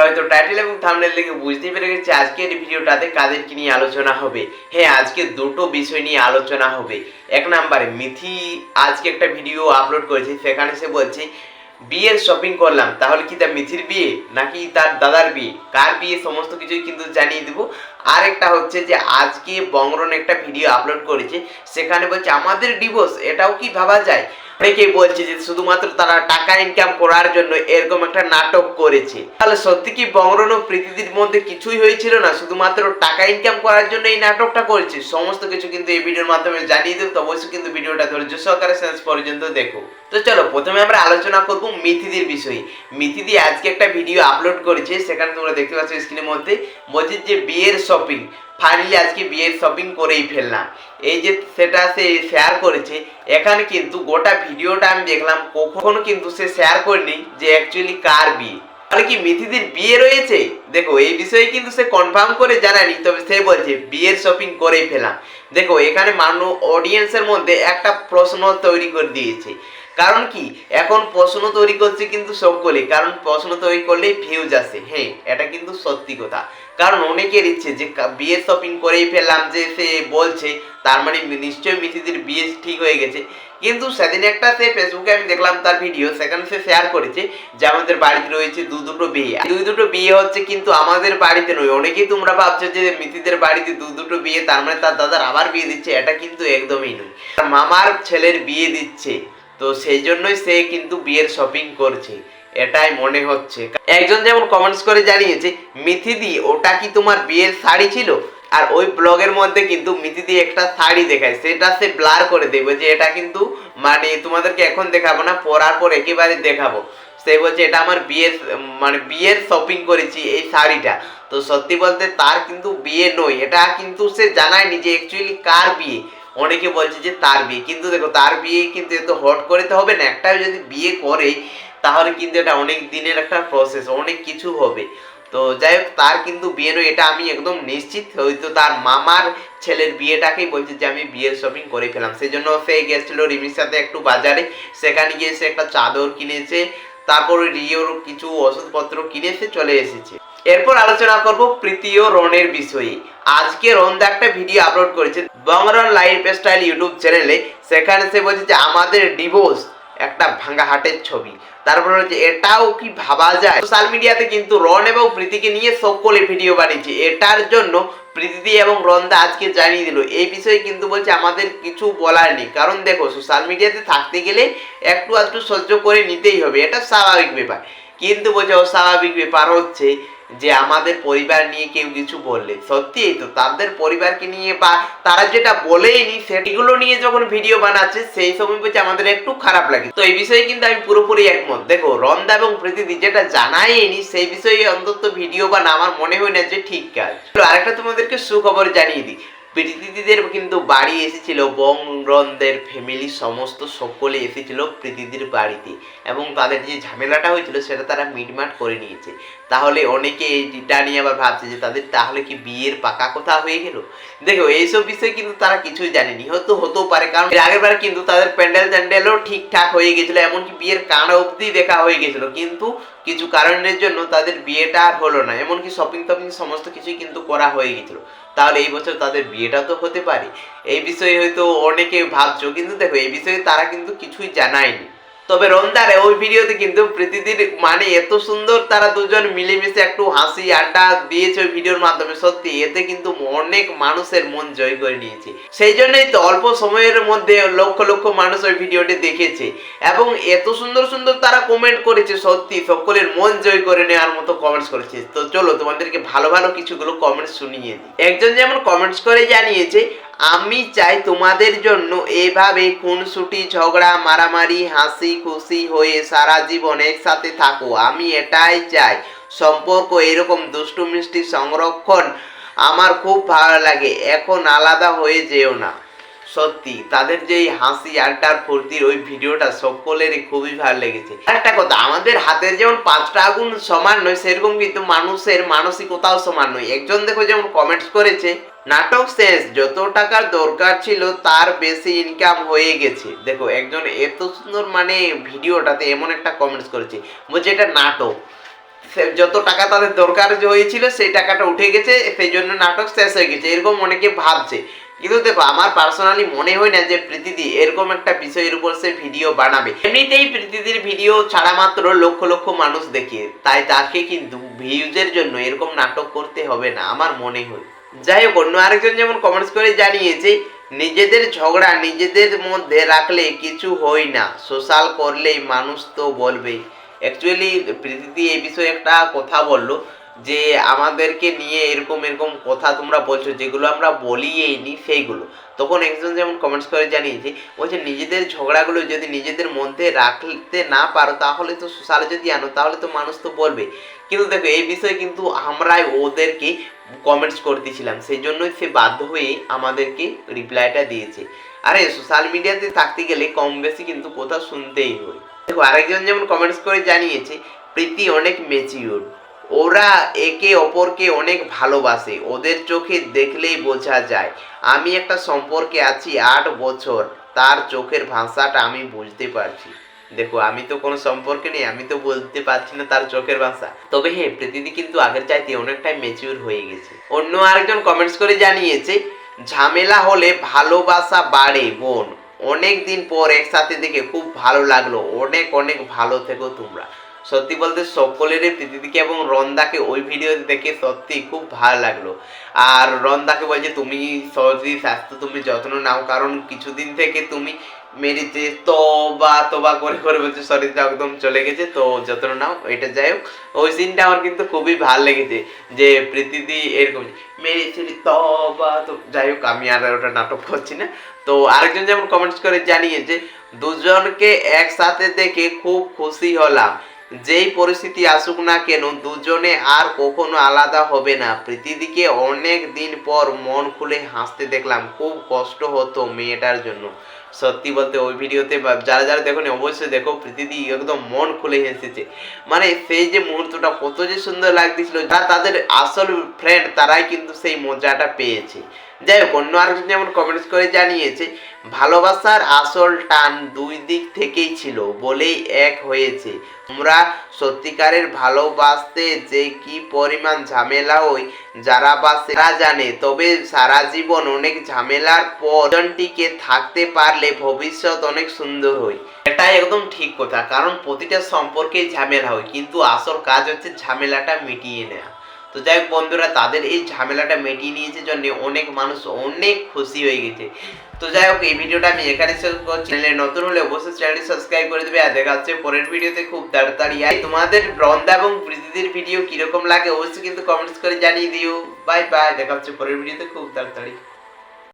তোমরা হয়তো টাইটেল এবং থামনেল দেখে বুঝতে পেরে গেছি আজকের ভিডিওটাতে কাদেরকে নিয়ে আলোচনা হবে। হ্যাঁ আজকে দুটো বিষয় নিয়ে আলোচনা হবে। এক নাম্বারে, মিথি আজকে একটা ভিডিও আপলোড করেছে, সেখানে সে বলছে, বিয়ের শপিং করলাম, তাহলে কি তার মিথির বিয়ে নাকি তার দাদার বিয়ে? কার বিয়ে? সমস্ত কিছুই কিন্তু জানিয়ে দেবো। আর একটা হচ্ছে যে আজকে বংরন একটা ভিডিও আপলোড করেছে, সেখানে বলছে, আমাদের ডিভোর্স এটাও কি ভাবা যায়? অনেকেই বলছে যে শুধুমাত্র তারা টাকা ইনকাম করার জন্য এরকম একটা নাটক করেছে। তাহলে সত্যি কি বংরন ও প্রীতিদির মধ্যে কিছুই হয়েছিল না? শুধুমাত্র টাকা ইনকাম করার জন্য এই নাটকটা করেছে? সমস্ত কিছু কিন্তু এই ভিডিওর মাধ্যমে জানিয়ে দেবো তো অবশ্যই কিন্তু ভিডিওটা ধৈর্য সহকারে শেষ পর্যন্ত দেখো। তো চলো, প্রথমে আমরা আলোচনা করব মিথিদির বিষয়ে। মিথিদি আজকে একটা ভিডিও আপলোড করেছে, সেখানে তোমরা দেখতে পাচ্ছ স্ক্রিনের মধ্যে বলছে যে বিয়ের শপিং ফাইনালি আজকে বিয়ের শপিং করেই ফেললাম। এই যে সেটা সে শেয়ার করেছে, এখানে কিন্তু গোটা ভিডিওটা আমি দেখলাম, কখনো কিন্তু সে শেয়ার করেনি যে অ্যাকচুয়ালি কার বিয়ে। তাহলে কি মিথিদির বিয়ে রয়েছে? দেখো, এই বিষয়ে কিন্তু সে কনফার্ম করে জানায়নি, তবে সে বলছে, বিয়ের শপিং করেই ফেলাম দেখো, এখানে মানুষ অডিয়েন্সের মধ্যে একটা প্রশ্ন তৈরি করে দিয়েছে। কারণ কি? এখন প্রশ্ন তৈরি করছে কিন্তু সকলে কারণ প্রশ্ন তৈরি করলেই ভিউজ আসে। হ্যাঁ এটা কিন্তু সত্যি কথা। কারণ অনেকের ইচ্ছে যে বিয়ে শপিং করেই ফেললাম যে সে বলছে, তার মানে নিশ্চয়ই মিথিদির বিয়ে ঠিক হয়ে গেছে। কিন্তু সেদিন একটা সে ফেসবুকে আমি দেখলাম তার ভিডিও সেখানে সে শেয়ার করেছে যে আমাদের বাড়িতে রয়েছে দু দুটো বিয়ে। দুই দুটো বিয়ে হচ্ছে কিন্তু আমাদের বাড়িতে নয়। অনেকেই তোমরা ভাবছ যে মিথিদের বাড়িতে দু দুটো বিয়ে, তার মানে তার দাদার আবার বিয়ে দিচ্ছে, এটা কিন্তু একদমই নয়। মামার ছেলের বিয়ে দিচ্ছে, তো সেই জন্যই সে কিন্তু বিয়ের শপিং করছে। এটাই মনে হচ্ছে। একজন যেমন কমেন্টস করে জানিয়েছে মিথিদি ওটা কি তোমার বিয়ের শাড়ি ছিল? আর ওই ব্লগের মধ্যে কিন্তু মিথিদি একটা শাড়ি দেখায়, সেটা সে ব্লার করে দেবে যে এটা কিন্তু মানে তোমাদেরকে এখন দেখাবো না, পরার পর একেবারে দেখাবো। সে বলছে, এটা আমার বিয়ের মানে বিয়ের শপিং করেছি এই শাড়িটা। তো সত্যি বলতে তার কিন্তু বিয়ে নয়, এটা কিন্তু সে জানায়নি যে অ্যাকচুয়ালি কার বিয়ে। অনেকে বলছে যে তার বিয়ে, কিন্তু দেখো তার বিয়ে কিন্তু এত হট করে তো হবে না। একটা যদি বিয়ে করে, তাহলে কিন্তু এটা অনেক দিনের একটা প্রসেস অনেক কিছু হবে। তো যাই হোক, তার কিন্তু বিয়ে নয় এটা আমি একদম নিশ্চিত হয়তো তার মামার ছেলের বিয়েটাকেই বলছে যে আমি বিয়ের শপিং করে ফেলাম। সেই জন্য সে গেছিল রিমির সাথে একটু বাজারে, সেখানে গিয়ে সে একটা চাদর কিনেছে, তারপর রিওর কিছু ওষুধপত্র কিনে সে চলে এসেছে। এরপর আলোচনা করব প্রীতি ও রনের বিষয়ে। আজকে রন্দা একটা ভিডিও আপলোড করেছে বংরন লাইফ স্টাইল ইউটিউব চ্যানেলে। সেখানে সে বলছে যে, আমাদের ডিভোর্স একটা ভাঙ্গা হাটের ছবি। তারপরে হচ্ছে এটাও কি ভাবা যায়? সোশ্যাল মিডিয়াতে কিন্তু রন এবং প্রীতিকে নিয়ে সকলে ভিডিও বানিয়েছে। এটার জন্য প্রীতি এবং রন্দা আজকে জানিয়ে দিল। এই বিষয়ে কিন্তু বলছে, আমাদের কিছু বলার নেই। কারণ দেখো সোশ্যাল মিডিয়াতে থাকতে গেলে একটু আধটু সহ্য করে নিতেই হবে। এটা স্বাভাবিক ব্যাপার। কিন্তু বলছে, অস্বাভাবিক ব্যাপার হচ্ছে যে আমাদের পরিবার নিয়ে কেউ কিছু বললে। সত্যি তো? তাদের পরিবারকে নিয়ে বা তারা যেটা বলেইনি সেগুলো নিয়ে যখন ভিডিও বানাচ্ছে, সেই সময় বলছে আমাদের একটু খারাপ লাগে। তো এই বিষয়ে কিন্তু আমি পুরোপুরি একমত। দেখো রন্দা এবং প্রীতি যেটা জানাইনি সেই বিষয়ে অন্তত ভিডিও বানা আমার মনে হয় না যে ঠিক কাজ। আরেকটা তোমাদেরকে সুখবর জানিয়ে দিই। প্রীতিদিদের কিন্তু বাড়ি এসেছিল বং রনদের ফ্যামিলি সমস্ত সকলে এসেছিল প্রীতিদির বাড়িতে। এবং তাদের যে ঝামেলাটা হয়েছিল, সেটা তারা মিটমাট করে নিয়েছে। তাহলে অনেকে এটা নিয়ে আবার ভাবছে যে, তাদের তাহলে কি বিয়ের পাকা কথা হয়ে গেল? দেখো, এইসব বিষয়ে কিন্তু তারা কিছুই জানেনি হয়তো হতেও পারে, কারণ আগের বার কিন্তু তাদের প্যান্ডেল ট্যান্ডেলও ঠিকঠাক হয়ে গেছিল, এমনকি বিয়ের কানা অবধি দেখা হয়ে গেছিল। কিন্তু কিছু কারণের জন্য তাদের বিয়েটা আর হলো না। এমনকি শপিং টপিং সমস্ত কিছুই কিন্তু করা হয়ে গেছিল। তাহলে এই বছর তাদের বিয়েটা তো হতে পারে। এই বিষয়ে হয়তো অনেকে ভাবছ, কিন্তু দেখো, এই বিষয়ে তারা কিন্তু কিছুই জানায়নি। তবে রন্দারে ওই ভিডিওতে কিন্তু প্রীতিদির মানে এত সুন্দর তারা দুজন মিলেমিশে একটু হাসি আড্ডা দিয়েছে ওই ভিডিওর মাধ্যমে, সত্যি। এতে কিন্তু অনেক মানুষের মন জয় করে নিয়েছে। সেই জন্যই তো অল্প সময়ের মধ্যে লক্ষ লক্ষ মানুষ ওই ভিডিওটি দেখেছে। এবং এত সুন্দর সুন্দর তারা কমেন্ট করেছে, সত্যি। সকলের মন জয় করে নেওয়ার মতো কমেন্টস করেছে। তো চলো তোমাদেরকে ভালো ভালো কিছুগুলো কমেন্টস শুনিয়ে একজন যেমন কমেন্টস করে জানিয়েছে আমি চাই তোমাদের জন্য এভাবে খুনসুটি, ঝগড়া, মারামারি, হাসি খুশি হয়ে সারা জীবন একসাথে থাকো। আমি এটাই চাই। সম্পর্ক এরকম দুষ্টু মিষ্টি সংরক্ষণ আমার খুব ভালো লাগে। এখন আলাদা হয়ে যেও না। সত্যি, তাদের যে হাসি, আড্ডার, ফুর্তির ওই ভিডিওটা সকলেরই খুবই ভালো লেগেছে। একটা কথা, আমাদের হাতের যেমন পাঁচটা আগুন সমান নয়, সেরকম কিন্তু মানুষের মানসিকতাও সমান নয়। একজন দেখো যেমন কমেন্টস করেছে, নাটক শেষ, যত টাকার দরকার ছিল, তার বেশি ইনকাম হয়ে গেছে। দেখো, একজন এত সুন্দর মানে ভিডিওটাতে এমন একটা কমেন্টস করেছে, বলছে, এটা নাটক। যত টাকা তাদের দরকার হয়েছিল, সেই টাকাটা উঠে গেছে সেই জন্য নাটক শেষ হয়ে গেছে। এরকম অনেকে ভাবছে। কিন্তু দেখো, আমার পার্সোনালি মনে হয় না যে প্রীতিদি এরকম একটা বিষয়ের উপর সে ভিডিও বানাবে। এমনিতেই প্রীতিদির ভিডিও ছাড়া মাত্র লক্ষ লক্ষ মানুষ দেখে, তাই তাকে কিন্তু ভিউজের জন্য এরকম নাটক করতে হবে না, আমার মনে হয়। যাই হোক, অন্য আরেকজন যেমন কমেন্টস করে জানিয়েছে, নিজেদের ঝগড়া নিজেদের মধ্যে রাখলে কিছু হয় না সোশ্যাল করলেই মানুষ তো বলবেই। অ্যাকচুয়ালি প্রীতি এই বিষয়ে একটা কথা বলল যে আমাদেরকে নিয়ে এরকম এরকম কথা তোমরা বলছো, যেগুলো আমরা বলিই নি সেইগুলো। তখন একজন যেমন কমেন্টস করে জানিয়েছে বলছে নিজেদের ঝগড়াগুলো যদি নিজেদের মধ্যে রাখতে না পারো, তাহলে তো সোশ্যালে যদি আনো, তাহলে তো মানুষ তো বলবে। কিন্তু দেখো, এই বিষয়ে কিন্তু আমরাই ওদেরকে কমেন্টস করতেছিলাম সেই জন্যই সে বাধ্য হয়ে আমাদেরকে রিপ্লাইটা দিয়েছে। আরে সোশ্যাল মিডিয়াতে থাকতে গেলে কম বেশি কিন্তু কথা শুনতেই হয়। দেখো, আরেকজন যেমন কমেন্টস করে জানিয়েছে, প্রীতি অনেক মেচিউর ওরা একে অপরকে অনেক ভালোবাসে। ওদের চোখে দেখলেই বোঝা যায়। আমি একটা সম্পর্কে আছি আট বছর। তার চোখের ভাষাটা আমি বুঝতে পারছি। দেখো, আমি তো কোনো সম্পর্কে নেই, আমি তো বলতে পারছি না তার চোখের ভাষা। তবে হ্যাঁ প্রীতিদি কিন্তু আগের চাইতে অনেকটাই ম্যাচিউর হয়ে গেছে। অন্য আরেকজন কমেন্টস করে জানিয়েছে, ঝামেলা হলে ভালোবাসা বাড়ে, বোন। অনেক দিন পর একসাথে দেখে খুব ভালো লাগল। অনেক অনেক ভালো থেকো তোমরা। সত্যি বলতে সকলেরই প্রীতিদিকে এবং রন্দাকে ওই ভিডিও দেখে সত্যি খুব ভালো লাগল। আর রন্দাকে বলছে, তুমি সহজেই স্বাস্থ্য, তুমি যত্ন নাও, কারণ কিছুদিন থেকে তুমি মেরিতে তবা তবা করে করে বলছে শরীরটা একদম চলে গেছে, তো যত্ন নাও, এটা যাই হোক। ওই সিনটা আমার কিন্তু খুবই ভালো লেগেছে, যে প্রীতিদি এরকম মেরি ছেলে তবা, তো যাই হোক, আমি আর ওটা নাটক করছি না। তো আরেকজন যেমন কমেন্টস করে জানিয়েছে, দুজনকে একসাথে দেখে খুব খুশি হলাম। যেই পরিস্থিতি আসুক না কেন, দুজনে আর কখনো আলাদা হবে না। প্রীতিদিকে অনেক দিন পর মন খুলে হাসতে দেখলাম, খুব কষ্ট হতো মেয়েটার জন্য। সত্যি বলতে ওই ভিডিওতে যারা যারা দেখো অবশ্যই দেখো, প্রীতিদি একদম মন খুলে হেসেছে। মানে সেই যে মুহূর্তটা কত যে সুন্দর লাগতেছিল, যারা তাদের আসল ফ্রেন্ড তারাই কিন্তু সেই মজাটা পেয়েছে। যাই হোক অন্য আরেকজন যেমন কমেন্টস করে জানিয়েছে, ভালোবাসার আসল টান দুই দিক থেকেই ছিল, বলেই এক হয়েছে। তোমরা সত্যিকারের ভালোবাসতে যে কি পরিমাণ ঝামেলা হয় যারা বাসে তারা জানে, তবে সারা জীবন অনেক ঝামেলার পর দুজনটিকে থাকতে পারলে ভবিষ্যৎ অনেক সুন্দর হয়। এটাই একদম ঠিক কথা, কারণ প্রতিটা সম্পর্কেই ঝামেলা হয়, কিন্তু আসল কাজ হচ্ছে ঝামেলাটা মিটিয়ে নেওয়া তো যাই হোক বন্ধুরা, তাদের এই ঝামেলাটা মেটিয়ে নিয়েছে জন্য অনেক মানুষ অনেক খুশি হয়ে গেছে। তো যাই হোক, এই ভিডিওটা আমি এখানে শেষ করছি। চ্যানেলে নতুন হলে অবশ্যই চ্যানেলটি সাবস্ক্রাইব করে দেবে। আর দেখা হচ্ছে পরের ভিডিওতে খুব তাড়াতাড়ি। আর তোমাদের রন্দা এবং প্রীতিদের ভিডিও কীরকম লাগে, অবশ্যই কিন্তু কমেন্টস করে জানিয়ে দিও। বাই বাই দেখা হচ্ছে পরের ভিডিওতে খুব তাড়াতাড়ি।